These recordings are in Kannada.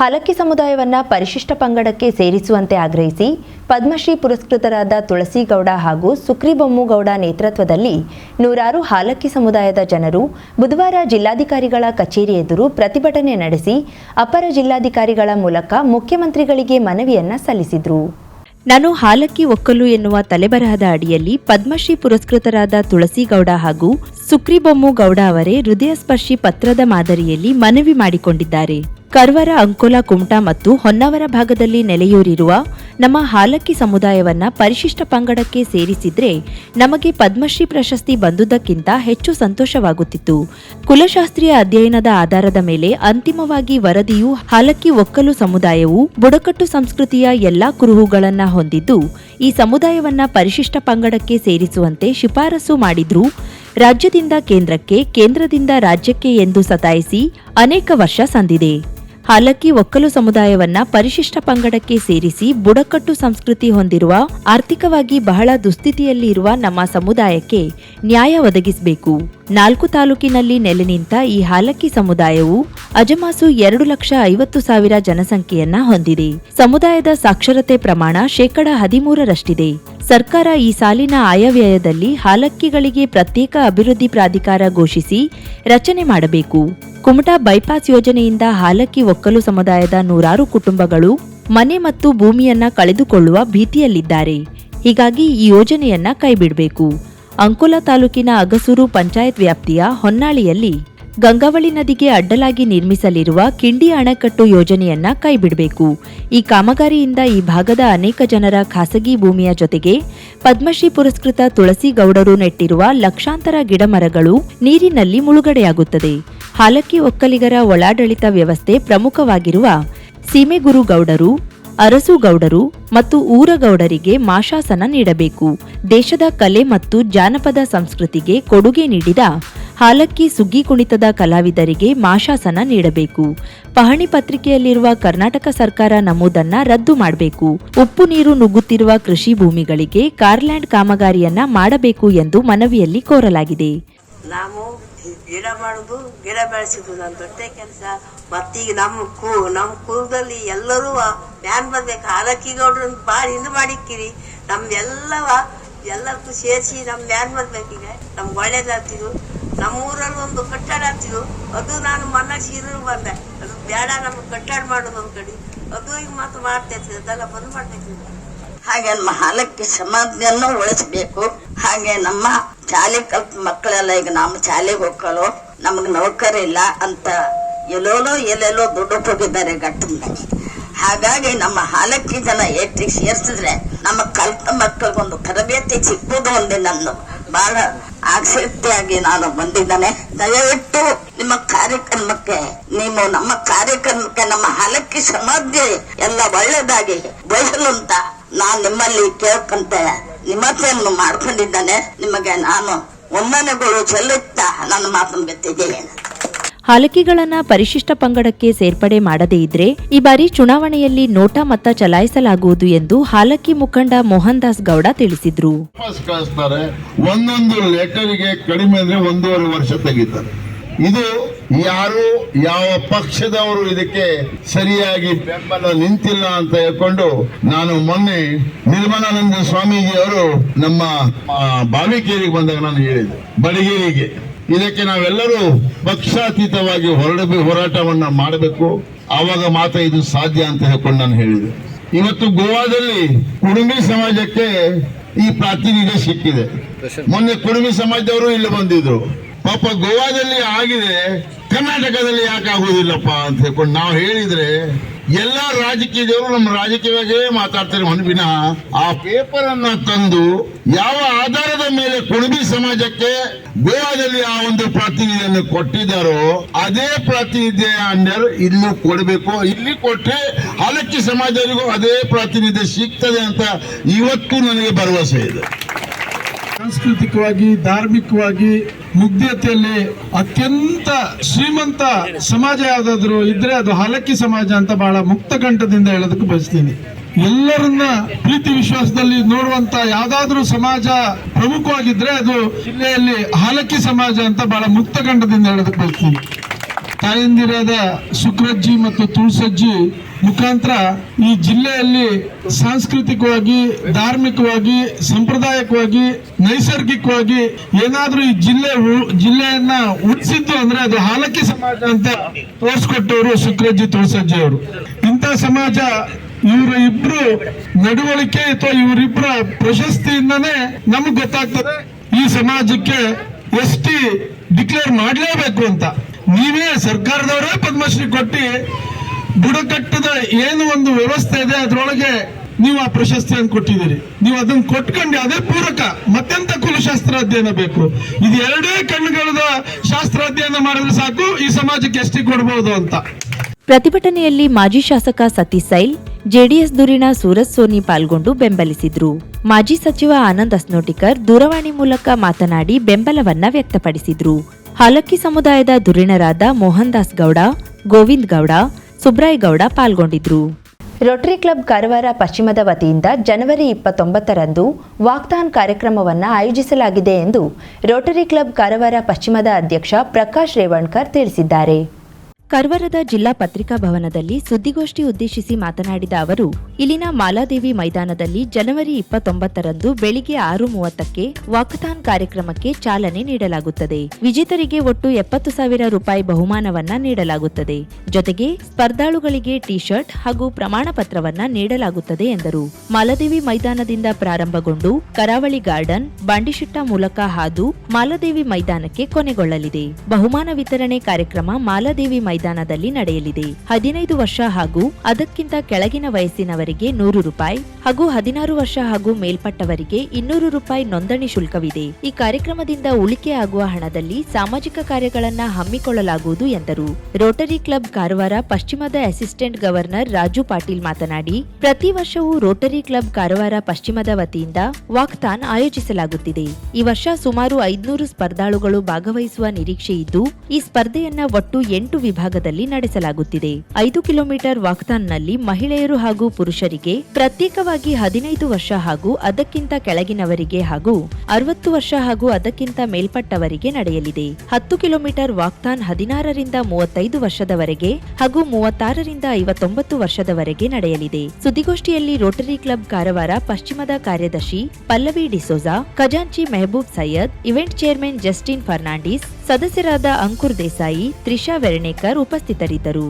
ಹಲಕ್ಕಿ ಸಮುದಾಯವನ್ನು ಪರಿಶಿಷ್ಟ ಪಂಗಡಕ್ಕೆ ಸೇರಿಸುವಂತೆ ಆಗ್ರಹಿಸಿ ಪದ್ಮಶ್ರೀ ಪುರಸ್ಕೃತರಾದ ತುಳಸಿಗೌಡ ಹಾಗೂ ಸುಕ್ರಿಬೊಮ್ಮುಗೌಡ ನೇತೃತ್ವದಲ್ಲಿ ನೂರಾರು ಹಾಲಕ್ಕಿ ಸಮುದಾಯದ ಜನರು ಬುಧವಾರ ಜಿಲ್ಲಾಧಿಕಾರಿಗಳ ಕಚೇರಿ ಎದುರು ಪ್ರತಿಭಟನೆ ನಡೆಸಿ ಅಪರ ಜಿಲ್ಲಾಧಿಕಾರಿಗಳ ಮೂಲಕ ಮುಖ್ಯಮಂತ್ರಿಗಳಿಗೆ ಮನವಿಯನ್ನ ಸಲ್ಲಿಸಿದರು ನಾನು ಹಾಲಕ್ಕಿ ಒಕ್ಕಲು ಎನ್ನುವ ತಲೆಬರಹದ ಅಡಿಯಲ್ಲಿ ಪದ್ಮಶ್ರೀ ಪುರಸ್ಕೃತರಾದ ತುಳಸಿಗೌಡ ಹಾಗೂ ಸುಕ್ರಿಬೊಮ್ಮುಗೌಡ ಅವರೇ ಹೃದಯಸ್ಪರ್ಶಿ ಪತ್ರದ ಮಾದರಿಯಲ್ಲಿ ಮನವಿ ಮಾಡಿಕೊಂಡಿದ್ದಾರೆ ಕರ್ವರ ಅಂಕೋಲಾ ಕುಮಟಾ ಮತ್ತು ಹೊನ್ನಾವರ ಭಾಗದಲ್ಲಿ ನೆಲೆಯೂರಿರುವ ನಮ್ಮ ಹಾಲಕ್ಕಿ ಸಮುದಾಯವನ್ನ ಪರಿಶಿಷ್ಟ ಪಂಗಡಕ್ಕೆ ಸೇರಿಸಿದ್ರೆ ನಮಗೆ ಪದ್ಮಶ್ರೀ ಪ್ರಶಸ್ತಿ ಬಂದುದಕ್ಕಿಂತ ಹೆಚ್ಚು ಸಂತೋಷವಾಗುತ್ತಿತ್ತು ಕುಲಶಾಸ್ತ್ರೀಯ ಅಧ್ಯಯನದ ಆಧಾರದ ಮೇಲೆ ಅಂತಿಮವಾಗಿ ವರದಿಯು ಹಾಲಕ್ಕಿ ಒಕ್ಕಲು ಸಮುದಾಯವು ಬುಡಕಟ್ಟು ಸಂಸ್ಕೃತಿಯ ಎಲ್ಲಾ ಕುರುಹುಗಳನ್ನ ಹೊಂದಿದ್ದು ಈ ಸಮುದಾಯವನ್ನ ಪರಿಶಿಷ್ಟ ಪಂಗಡಕ್ಕೆ ಸೇರಿಸುವಂತೆ ಶಿಫಾರಸು ಮಾಡಿದ್ರು ರಾಜ್ಯದಿಂದ ಕೇಂದ್ರಕ್ಕೆ ಕೇಂದ್ರದಿಂದ ರಾಜ್ಯಕ್ಕೆ ಎಂದು ಸತಾಯಿಸಿ ಅನೇಕ ವರ್ಷ ಸಂದಿದೆ ಹಾಲಕ್ಕಿ ಒಕ್ಕಲು ಸಮುದಾಯವನ್ನ ಪರಿಶಿಷ್ಟ ಪಂಗಡಕ್ಕೆ ಸೇರಿಸಿ ಬುಡಕಟ್ಟು ಸಂಸ್ಕೃತಿ ಹೊಂದಿರುವ ಆರ್ಥಿಕವಾಗಿ ಬಹಳ ದುಸ್ಥಿತಿಯಲ್ಲಿ ಇರುವ ನಮ್ಮ ಸಮುದಾಯಕ್ಕೆ ನ್ಯಾಯ ಒದಗಿಸಬೇಕು ನಾಲ್ಕು ತಾಲೂಕಿನಲ್ಲಿ ನೆಲೆ ನಿಂತ ಈ ಹಾಲಕ್ಕಿ ಸಮುದಾಯವು ಅಜಮಾಸು ಎರಡು ಲಕ್ಷ ಐವತ್ತು ಸಾವಿರ ಜನಸಂಖ್ಯೆಯನ್ನ ಹೊಂದಿದೆ ಸಮುದಾಯದ ಸಾಕ್ಷರತೆ ಪ್ರಮಾಣ ಶೇಕಡ ಹದಿಮೂರರಷ್ಟಿದೆ ಸರ್ಕಾರ ಈ ಸಾಲಿನ ಆಯವ್ಯಯದಲ್ಲಿ ಹಾಲಕ್ಕಿಗಳಿಗೆ ಪ್ರತ್ಯೇಕ ಅಭಿವೃದ್ಧಿ ಪ್ರಾಧಿಕಾರ ಘೋಷಿಸಿ ರಚನೆ ಮಾಡಬೇಕು ಕುಮಟಾ ಬೈಪಾಸ್ ಯೋಜನೆಯಿಂದ ಹಾಲಕ್ಕಿ ಒಕ್ಕಲು ಸಮುದಾಯದ ನೂರಾರು ಕುಟುಂಬಗಳು ಮನೆ ಮತ್ತು ಭೂಮಿಯನ್ನ ಕಳೆದುಕೊಳ್ಳುವ ಭೀತಿಯಲ್ಲಿದ್ದಾರೆ ಹೀಗಾಗಿ ಈ ಯೋಜನೆಯನ್ನ ಕೈಬಿಡಬೇಕು ಅಂಕೋಲಾ ತಾಲೂಕಿನ ಅಗಸೂರು ಪಂಚಾಯತ್ ವ್ಯಾಪ್ತಿಯ ಹೊನ್ನಾಳಿಯಲ್ಲಿ ಗಂಗಾವಳಿ ನದಿಗೆ ಅಡ್ಡಲಾಗಿ ನಿರ್ಮಿಸಲಿರುವ ಕಿಂಡಿ ಅಣೆಕಟ್ಟು ಯೋಜನೆಯನ್ನ ಕೈಬಿಡಬೇಕು ಈ ಕಾಮಗಾರಿಯಿಂದ ಈ ಭಾಗದ ಅನೇಕ ಜನರ ಖಾಸಗಿ ಭೂಮಿಯ ಜೊತೆಗೆ ಪದ್ಮಶ್ರೀ ಪುರಸ್ಕೃತ ತುಳಸಿ ಗೌಡರು ನೆಟ್ಟಿರುವ ಲಕ್ಷಾಂತರ ಗಿಡಮರಗಳು ನೀರಿನಲ್ಲಿ ಮುಳುಗಡೆಯಾಗುತ್ತದೆ ಹಾಲಕ್ಕಿ ಒಕ್ಕಲಿಗರ ಒಳಾಡಳಿತ ವ್ಯವಸ್ಥೆ ಪ್ರಮುಖವಾಗಿರುವ ಸೀಮೆಗುರುಗೌಡರು ಅರಸುಗೌಡರು ಮತ್ತು ಊರಗೌಡರಿಗೆ ಮಾಶಾಸನ ನೀಡಬೇಕು ದೇಶದ ಕಲೆ ಮತ್ತು ಜಾನಪದ ಸಂಸ್ಕೃತಿಗೆ ಕೊಡುಗೆ ನೀಡಿದ ಹಾಲಕ್ಕಿ ಸುಗ್ಗಿ ಕುಣಿತದ ಕಲಾವಿದರಿಗೆ ಮಾಶಾಸನ ನೀಡಬೇಕು ಪಹಣಿ ಪತ್ರಿಕೆಯಲ್ಲಿರುವ ಕರ್ನಾಟಕ ಸರ್ಕಾರ ನಮೂದನ್ನ ರದ್ದು ಮಾಡಬೇಕು ಉಪ್ಪು ನೀರು ನುಗ್ಗುತ್ತಿರುವ ಕೃಷಿ ಭೂಮಿಗಳಿಗೆ ಕಾರ್ಲ್ಯಾಂಡ್ ಕಾಮಗಾರಿಯನ್ನ ಮಾಡಬೇಕು ಎಂದು ಮನವಿಯಲ್ಲಿ ಕೋರಲಾಗಿದೆ ಗಿಡ ಮಾಡುದು ಗಿಡ ಬೆಳೆಸುದು ನನ್ನ ದೊಡ್ಡ ಕೆಲಸ ಮತ್ತೀಗ ನಮ್ಮ ಕೂ ನಮ್ಮ ಕುಲದಲ್ಲಿ ಎಲ್ಲರೂ ಮ್ಯಾನ್ ಬರ್ಬೇಕು ಗೌಡ್ರ ಭಾಳ ಇದು ಮಾಡಿಕ್ಕಿರಿ ನಮ್ದೆಲ್ಲವ ಎಲ್ಲರಿಗೂ ಸೇರಿಸಿ ನಮ್ಮ ಮ್ಯಾನ್ ಬರ್ಬೇಕೀಗ ನಮ್ಗೆ ನಮ್ಮ ಊರಲ್ಲಿ ಒಂದು ಕಟ್ಟಡ ಆಗ್ತಿದ್ರು ಅದು ನಾನು ಮನ ಸೀರೂರು ಬಂದೆ ಅದು ಬೇಡ ನಮ್ಗೆ ಕಟ್ಟಡ ಮಾಡೋದು ಒಂದು ಕಡೆ ಅದು ಈಗ ಮಾತು ಮಾಡ್ತೈತಿ ಅದೆಲ್ಲ ಬಂದ್ ಮಾಡ್ತೈತಿ ಹಾಗೆ ಮಹಾಲಕ್ಕಿ ಸಮಾಧಿಯನ್ನು ಉಳಿಸಬೇಕು ಹಾಗೆ ನಮ್ಮ ಶಾಲೆ ಕಲ್ತ ಮಕ್ಕಳೆಲ್ಲ ಈಗ ನಮ್ಮ ಶಾಲೆಗೆ ಹೋಗಲು ನಮಗ್ ನೌಕರ ಇಲ್ಲ ಅಂತ ಎಲ್ಲೋಲೋ ಎಲ್ಲೆಲ್ಲೋ ದುಡ್ಡು ಹೋಗಿದ್ದಾರೆ ಘಟ್ಟ ಹಾಗಾಗಿ ನಮ್ಮ ಹಾಲಕ್ಕಿ ಜನ ಏಟಿಗೆ ಸೇರ್ಸಿದ್ರೆ ನಮ್ಮ ಕಲ್ತ ಮಕ್ಕಳಿಗೊಂದು ತರಬೇತಿ ಸಿಕ್ಕುದು ಒಂದು ನನ್ನ ಬಹಳ ಆಸಕ್ತಿಯಾಗಿ ನಾನು ಬಂದಿದ್ದೇನೆ ದಯವಿಟ್ಟು ನಿಮ್ಮ ಕಾರ್ಯಕ್ರಮಕ್ಕೆ ನೀವು ನಮ್ಮ ಕಾರ್ಯಕ್ರಮಕ್ಕೆ ನಮ್ಮ ಹಾಲಕ್ಕಿ ಸಮಾಧಿ ಎಲ್ಲ ಒಳ್ಳೇದಾಗಿ ಬಯಸಲು ಅಂತ ನಾನು ನಿಮ್ಮಲ್ಲಿ ಕೇಳ್ಕೊಂತ ವಿಮರ್ಶೆಯನ್ನು ಮಾಡ್ಕೊಂಡಿದ್ದಾನೆ ನಿಮಗೆ ನಾನು ಒಮ್ಮನೆಗಳು ಚೆಲ್ಲುತ್ತಾ ನನ್ನ ಮಾತನ್ನು ಬಿತ್ತಿದ್ದೇನೆ ಹಲಕಿಗಳನ್ನ ಪರಿಶಿಷ್ಟ ಪಂಗಡಕ್ಕೆ ಸೇರ್ಪಡೆ ಮಾಡದೇ ಇದ್ರೆ ಈ ಬಾರಿ ಚುನಾವಣೆಯಲ್ಲಿ ನೋಟಾ ಮತ ಚಲಾಯಿಸಲಾಗುವುದು ಎಂದು ಹಾಲಕ್ಕಿ ಮುಖಂಡ ಮೋಹನ್ ದಾಸ್ ಗೌಡ ತಿಳಿಸಿದ್ರು ಒಂದೊಂದು ಲೆಟರ್ಗೆ ಕಡಿಮೆ ಅಂದ್ರೆ ಒಂದೂವರೆ ವರ್ಷ ತೆಗಿತಾರೆ ಇದು ಯಾರು ಯಾವ ಪಕ್ಷದವರು ಇದಕ್ಕೆ ಸರಿಯಾಗಿ ಬೆಂಬಲ ನಿಂತಿಲ್ಲ ಅಂತ ಹೇಳ್ಕೊಂಡು ನಾನು ಮೊನ್ನೆ ನಿರ್ಮಲಾನಂದ ಸ್ವಾಮೀಜಿ ಅವರು ನಮ್ಮ ಬಾವಿಕೇರಿಗೆ ಬಂದಾಗ ನಾನು ಹೇಳಿದೆ ಬಡಗೇರಿಗೆ ಇದಕ್ಕೆ ನಾವೆಲ್ಲರೂ ಪಕ್ಷಾತೀತವಾಗಿ ಹೊರಡ ಹೋರಾಟವನ್ನ ಮಾಡಬೇಕು ಆವಾಗ ಮಾತ್ರ ಇದು ಸಾಧ್ಯ ಅಂತ ಹೇಳ್ಕೊಂಡು ನಾನು ಹೇಳಿದೆ ಇವತ್ತು ಗೋವಾದಲ್ಲಿ ಕುಡುಂಬಿ ಸಮಾಜಕ್ಕೆ ಈ ಪ್ರಾತಿನಿಧ್ಯ ಸಿಕ್ಕಿದೆ ಮೊನ್ನೆ ಕುಡುಂಬಿ ಸಮಾಜದವರು ಇಲ್ಲಿ ಬಂದಿದ್ರು ಪಾಪ ಗೋವಾದಲ್ಲಿ ಆಗಿದೆ ಕರ್ನಾಟಕದಲ್ಲಿ ಯಾಕೆ ಆಗುವುದಿಲ್ಲಪ್ಪ ಅಂತ ಹೇಳ್ಕೊಂಡು ನಾವು ಹೇಳಿದ್ರೆ ಎಲ್ಲ ರಾಜಕೀಯದವರು ನಮ್ಮ ರಾಜಕೀಯವಾಗೇ ಮಾತಾಡ್ತಾರೆ ಮನವಿನ ಆ ಪೇಪರ್ ಅನ್ನ ತಂದು ಯಾವ ಆಧಾರದ ಮೇಲೆ ಕುಣಬಿ ಸಮಾಜಕ್ಕೆ ಗೋವಾದಲ್ಲಿ ಆ ಒಂದು ಪ್ರಾತಿನಿಧಿಯನ್ನು ಕೊಟ್ಟಿದ್ದಾರೋ ಅದೇ ಪ್ರಾತಿನಿಧ್ಯ ಅಂಡರ್ ಇಲ್ಲೂ ಕೊಡಬೇಕು ಇಲ್ಲಿ ಕೊಟ್ಟರೆ ಹಲಕ್ಕಿ ಸಮಾಜರಿಗೂ ಅದೇ ಪ್ರಾತಿನಿಧ್ಯ ಸಿಗ್ತದೆ ಅಂತ ಇವತ್ತು ನನಗೆ ಭರವಸೆ ಇದೆ ಸಾಂಸ್ಕೃತಿಕವಾಗಿ ಧಾರ್ಮಿಕವಾಗಿ ಮುಗ್ಧತೆಯಲ್ಲಿ ಅತ್ಯಂತ ಶ್ರೀಮಂತ ಸಮಾಜ ಯಾವ್ದಾದ್ರು ಇದ್ರೆ ಅದು ಹಲಕ್ಕಿ ಸಮಾಜ ಅಂತ ಬಹಳ ಮುಕ್ತ ಕಂಠದಿಂದ ಹೇಳೋದಕ್ಕೆ ಬಯಸ್ತೀನಿ ಎಲ್ಲರನ್ನ ಪ್ರೀತಿ ವಿಶ್ವಾಸದಲ್ಲಿ ನೋಡುವಂತ ಯಾವ್ದಾದ್ರೂ ಸಮಾಜ ಪ್ರಮುಖವಾಗಿದ್ರೆ ಅದು ಜಿಲ್ಲೆಯಲ್ಲಿ ಹಾಲಕ್ಕಿ ಸಮಾಜ ಅಂತ ಬಹಳ ಮುಕ್ತ ಕಂಠದಿಂದ ಹೇಳೋದಕ್ಕೆ ಬಯಸ್ತೀನಿ ತಾಯಂದಿರಾದ ಸುಕ್ರಜ್ಜಿ ಮತ್ತು ತುಳಸಜ್ಜಿ ಮುಖಾಂತರ ಈ ಜಿಲ್ಲೆಯಲ್ಲಿ ಸಾಂಸ್ಕೃತಿಕವಾಗಿ ಧಾರ್ಮಿಕವಾಗಿ ಸಂಪ್ರದಾಯಿಕವಾಗಿ ನೈಸರ್ಗಿಕವಾಗಿ ಏನಾದರೂ ಈ ಜಿಲ್ಲೆ ಜಿಲ್ಲೆಯನ್ನ ಉಳಿಸಿದ್ದು ಅಂದ್ರೆ ಅದು ಹಾಲಕ್ಕಿ ಸಮಾಜ ಅಂತ ತೋರಿಸ್ಕೊಟ್ಟವರು ಸುಕ್ರಜ್ಜಿ ತುಳಸಜ್ಜಿ ಅವರು ಇಂಥ ಸಮಾಜ ಇವರು ಇಬ್ರು ನಡವಳಿಕೆ ಅಥವಾ ಇವರಿಬ್ಬರ ಪ್ರಶಸ್ತಿಯಿಂದನೇ ನಮಗ್ ಗೊತ್ತಾಗ್ತದೆ ಈ ಸಮಾಜಕ್ಕೆ ಎಸ್ ಟಿ ಡಿಕ್ಲೇರ್ ಮಾಡಲೇಬೇಕು ಅಂತ ನೀವೇ ಸರ್ಕಾರದವರೇ ಪದ್ಮಶ್ರೀ ಕೊಟ್ಟಿ ಬುಡಕಟ್ಟದ ಏನು ಒಂದು ವ್ಯವಸ್ಥೆ ಇದೆ ಅದರೊಳಗೆ ನೀವು ಆ ಪ್ರಶಸ್ತಿಯನ್ನು ಕೊಟ್ಟಿದ್ದೀರಿ ನೀವು ಅದನ್ನು ಕೊಟ್ಕೊಂಡು ಅದೇ ಪೂರಕ ಮತ್ತೆಂತ ಕುಲಶಾಸ್ತ್ರ ಅಧ್ಯಯನ ಬೇಕು ಇದು ಎರಡೇ ಕಣ್ಣುಗಳದ ಶಾಸ್ತ್ರ ಅಧ್ಯಯನ ಮಾಡಿದ್ರೆ ಸಾಕು ಈ ಸಮಾಜಕ್ಕೆ ಎಷ್ಟು ಕೊಡಬಹುದು ಅಂತ ಪ್ರತಿಭಟನೆಯಲ್ಲಿ ಮಾಜಿ ಶಾಸಕ ಸತೀಶ್ ಸೈಲ್ ಜೆಡಿಎಸ್ ಧುರೀಣ ಸೂರಜ್ ಸೋನಿ ಪಾಲ್ಗೊಂಡು ಬೆಂಬಲಿಸಿದ್ರು ಮಾಜಿ ಸಚಿವ ಆನಂದ್ ಅಸ್ನೋಟಿಕರ್ ದೂರವಾಣಿ ಮೂಲಕ ಮಾತನಾಡಿ ಬೆಂಬಲವನ್ನ ವ್ಯಕ್ತಪಡಿಸಿದ್ರು ಹಾಲಕ್ಕಿ ಸಮುದಾಯದ ಧುರೀಣರಾದ ಮೋಹನ್ ದಾಸ್ ಗೌಡ ಗೋವಿಂದ್ ಗೌಡ ಸುಬ್ರಾಯ್ ಗೌಡ ಪಾಲ್ಗೊಂಡಿದ್ರು ರೋಟರಿ ಕ್ಲಬ್ ಕಾರವಾರ ಪಶ್ಚಿಮದ ವತಿಯಿಂದ ಜನವರಿ ಇಪ್ಪತ್ತೊಂಬತ್ತರಂದು ವಾಕ್ತಾನ್ ಕಾರ್ಯಕ್ರಮವನ್ನು ಆಯೋಜಿಸಲಾಗಿದೆ ಎಂದು ರೋಟರಿ ಕ್ಲಬ್ ಕಾರವಾರ ಪಶ್ಚಿಮದ ಅಧ್ಯಕ್ಷ ಪ್ರಕಾಶ್ ರೇವಣ್ಕರ್ ತಿಳಿಸಿದ್ದಾರೆ ಕರ್ವರದ ಜಿಲ್ಲಾ ಪತ್ರಿಕಾ ಭವನದಲ್ಲಿ ಸುದ್ದಿಗೋಷ್ಠಿ ಉದ್ದೇಶಿಸಿ ಮಾತನಾಡಿದ ಅವರು ಇಲ್ಲಿನ ಮಾಲಾದೇವಿ ಮೈದಾನದಲ್ಲಿ ಜನವರಿ ಇಪ್ಪತ್ತೊಂಬತ್ತರಂದು ಬೆಳಿಗ್ಗೆ ಆರು ಮೂವತ್ತಕ್ಕೆ ವಾಕಥಾನ್ ಕಾರ್ಯಕ್ರಮಕ್ಕೆ ಚಾಲನೆ ನೀಡಲಾಗುತ್ತದೆ ವಿಜೇತರಿಗೆ ಒಟ್ಟು ಎಪ್ಪತ್ತು ಸಾವಿರ ರೂಪಾಯಿ ಬಹುಮಾನವನ್ನ ನೀಡಲಾಗುತ್ತದೆ ಜೊತೆಗೆ ಸ್ಪರ್ಧಾಳುಗಳಿಗೆ ಟಿ ಶರ್ಟ್ ಹಾಗೂ ಪ್ರಮಾಣ ಪತ್ರವನ್ನ ನೀಡಲಾಗುತ್ತದೆ ಎಂದರು ಮಾಲಾದೇವಿ ಮೈದಾನದಿಂದ ಪ್ರಾರಂಭಗೊಂಡು ಕರಾವಳಿ ಗಾರ್ಡನ್ ಬಾಂಡಿಶಿಟ್ಟ ಮೂಲಕ ಹಾದು ಮಾಲಾದೇವಿ ಮೈದಾನಕ್ಕೆ ಕೊನೆಗೊಳ್ಳಲಿದೆ ಬಹುಮಾನ ವಿತರಣೆ ಕಾರ್ಯಕ್ರಮ ಮಾಲಾದೇವಿ ಮೈದಾನ ಮೈದಾನದಲ್ಲಿ ನಡೆಯಲಿದೆ ಹದಿನೈದು ವರ್ಷ ಹಾಗೂ ಅದಕ್ಕಿಂತ ಕೆಳಗಿನ ವಯಸ್ಸಿನವರಿಗೆ ನೂರು ರೂಪಾಯಿ ಹಾಗೂ ಹದಿನಾರು ವರ್ಷ ಹಾಗೂ ಮೇಲ್ಪಟ್ಟವರಿಗೆ ಇನ್ನೂರು ರೂಪಾಯಿ ನೋಂದಣಿ ಶುಲ್ಕವಿದೆ ಈ ಕಾರ್ಯಕ್ರಮದಿಂದ ಉಳಿಕೆ ಆಗುವ ಹಣದಲ್ಲಿ ಸಾಮಾಜಿಕ ಕಾರ್ಯಗಳನ್ನ ಹಮ್ಮಿಕೊಳ್ಳಲಾಗುವುದು ಎಂದರು ರೋಟರಿ ಕ್ಲಬ್ ಕಾರವಾರ ಪಶ್ಚಿಮದ ಅಸಿಸ್ಟೆಂಟ್ ಗವರ್ನರ್ ರಾಜು ಪಾಟೀಲ್ ಮಾತನಾಡಿ ಪ್ರತಿ ವರ್ಷವೂ ರೋಟರಿ ಕ್ಲಬ್ ಕಾರವಾರ ಪಶ್ಚಿಮದ ವತಿಯಿಂದ ವಾಕ್ತಾನ್ ಆಯೋಜಿಸಲಾಗುತ್ತಿದೆ ಈ ವರ್ಷ ಸುಮಾರು ಐದುನೂರು ಸ್ಪರ್ಧಾಳುಗಳು ಭಾಗವಹಿಸುವ ನಿರೀಕ್ಷೆ ಇದ್ದು ಈ ಸ್ಪರ್ಧೆಯನ್ನ ಒಟ್ಟು ಎಂಟು ವಿಭಾಗ ವಿಭಾಗದಲ್ಲಿ ನಡೆಸಲಾಗುತ್ತಿದೆ ಐದು ಕಿಲೋಮೀಟರ್ ವಾಕ್ಥಾನ್ನಲ್ಲಿ ಮಹಿಳೆಯರು ಹಾಗೂ ಪುರುಷರಿಗೆ ಪ್ರತ್ಯೇಕವಾಗಿ ಹದಿನೈದು ವರ್ಷ ಹಾಗೂ ಅದಕ್ಕಿಂತ ಕೆಳಗಿನವರಿಗೆ ಹಾಗೂ ಅರವತ್ತು ವರ್ಷ ಹಾಗೂ ಅದಕ್ಕಿಂತ ಮೇಲ್ಪಟ್ಟವರಿಗೆ ನಡೆಯಲಿದೆ ಹತ್ತು ಕಿಲೋಮೀಟರ್ ವಾಕ್ತಾನ್ ಹದಿನಾರರಿಂದ ಮೂವತ್ತೈದು ವರ್ಷದವರೆಗೆ ಹಾಗೂ ಮೂವತ್ತಾರರಿಂದ ಐವತ್ತೊಂಬತ್ತು ವರ್ಷದವರೆಗೆ ನಡೆಯಲಿದೆ ಸುದ್ದಿಗೋಷ್ಠಿಯಲ್ಲಿ ರೋಟರಿ ಕ್ಲಬ್ ಕಾರವಾರ ಪಶ್ಚಿಮದ ಕಾರ್ಯದರ್ಶಿ ಪಲ್ಲವಿ ಡಿಸೋಜಾ ಖಜಾಂಚಿ Mehboob Syed event chairman Justin Fernandes ಸದಸ್ಯರಾದ ಅಂಕುರ್ ದೇಸಾಯಿ ತ್ರಿಷಾ ವೆರ್ಣೇಕರ್ ಉಪಸ್ಥಿತರಿದ್ದರು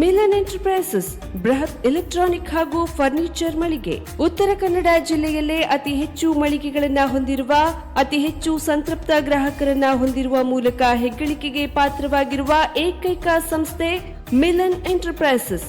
ಮಿಲನ್ ಎಂಟರ್ಪ್ರೈಸಸ್ ಬೃಹತ್ ಎಲೆಕ್ಟ್ರಾನಿಕ್ ಹಾಗೂ ಫರ್ನಿಚರ್ ಮಳಿಗೆ ಉತ್ತರ ಕನ್ನಡ ಜಿಲ್ಲೆಯಲ್ಲೇ ಅತಿ ಹೆಚ್ಚು ಮಳಿಗೆಗಳನ್ನು ಹೊಂದಿರುವ ಅತಿ ಹೆಚ್ಚು ಸಂತೃಪ್ತ ಗ್ರಾಹಕರನ್ನ ಹೊಂದಿರುವ ಮೂಲಕ ಹೆಗ್ಗಳಿಕೆಗೆ ಪಾತ್ರವಾಗಿರುವ ಏಕೈಕ ಸಂಸ್ಥೆ ಮಿಲನ್ ಎಂಟರ್ಪ್ರೈಸಸ್